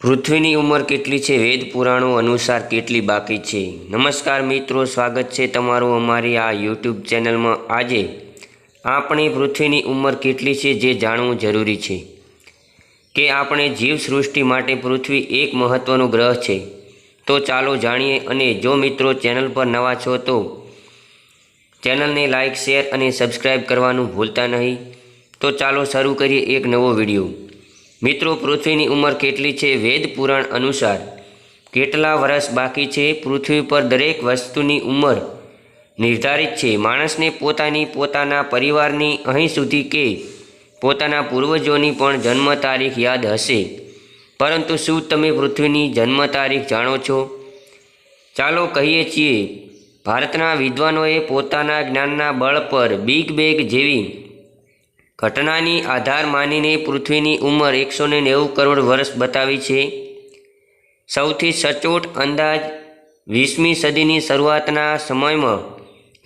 પૃથ્વીની ઉંમર કેટલી છે? વેદ પુરાણો અનુસાર કેટલી બાકી છે? નમસ્કાર મિત્રો, સ્વાગત છે તમારું અમારી આ યુટ્યુબ ચેનલમાં. આજે આપણે પૃથ્વીની ઉંમર કેટલી છે જે જાણવું જરૂરી છે? કે આપણે જીવસૃષ્ટિ માટે પૃથ્વી એક મહત્ત્વનો ગ્રહ છે? તો ચાલો જાણીએ અને જો મિત્રો ચેનલ પર નવા છો તો ચેનલને લાઇક શેર અને સબસ્ક્રાઈબ કરવાનું ભૂલતા નહીં. તો ચાલો શરૂ કરીએ એક નવો વીડિયો. મિત્રો, પૃથ્વીની ઉંમર કેટલી છે? વેદ પુરાણ અનુસાર કેટલા વર્ષ બાકી છે? પૃથ્વી પર દરેક વસ્તુની ઉંમર નિર્ધારિત છે. માણસને પોતાની પોતાના પરિવારની અહીં સુધી કે પોતાના પૂર્વજોની પણ જન્મ તારીખ યાદ હશે. પરંતુ શું તમે પૃથ્વીની જન્મ તારીખ જાણો છો? ચાલો કહીએ છીએ, ભારતના વિદ્વાનોએ પોતાના જ્ઞાનના બળ પર બિગ બેગ જેવી ઘટનાની આધાર માનીને પૃથ્વીની ઉંમર એકસો ને નેવું કરોડ વર્ષ બતાવી છે. સૌથી સચોટ અંદાજ વીસમી સદીની શરૂઆતના સમયમાં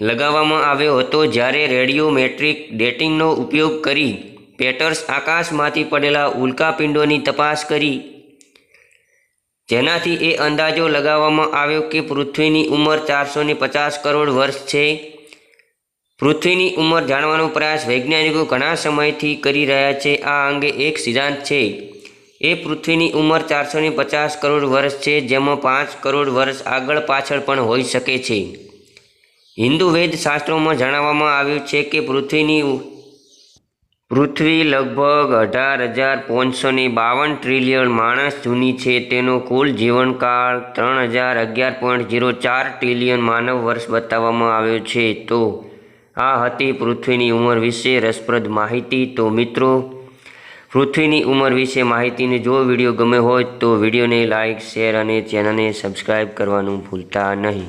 લગાવવામાં આવ્યો હતો જ્યારે રેડિયોમેટ્રિક ડેટિંગનો ઉપયોગ કરી પેટર્સ આકાશમાંથી પડેલા ઉલ્કાપિંડોની તપાસ કરી. જેનાથી એ અંદાજો લગાવવામાં આવ્યો કે પૃથ્વીની ઉંમર ચારસો પચાસ કરોડ વર્ષ છે. પૃથ્વીની ઉંમર જાણવાનો પ્રયાસ વૈજ્ઞાનિકો ઘણા સમયથી કરી રહ્યા છે. આ અંગે એક સિદ્ધાંત છે. એ પૃથ્વીની ઉંમર ચારસો પચાસ કરોડ વર્ષ છે, જેમાં પાંચ કરોડ વર્ષ આગળ પાછળ પણ હોઈ શકે છે. હિન્દુ વેદ શાસ્ત્રોમાં જણાવવામાં આવ્યું છે કે પૃથ્વીની પૃથ્વી લગભગ અઢાર હજાર પાંચસો ને બાવન ટ્રિલિયન માણસ જૂની છે. તેનો કુલ જીવનકાળ ત્રણ હજાર અગિયાર પોઈન્ટ જીરો ચાર ટ્રિલિયન માનવ વર્ષ બતાવવામાં આવ્યો છે. તો આ હતી પૃથ્વીની ઉંમર વિશે રસપ્રદ માહિતી. તો મિત્રો, પૃથ્વીની ઉંમર વિશે માહિતીને જો વીડિયો ગમે હોય તો વિડીયોને લાઇક શેર અને ચેનલને સબસ્ક્રાઈબ કરવાનું ભૂલતા નહીં.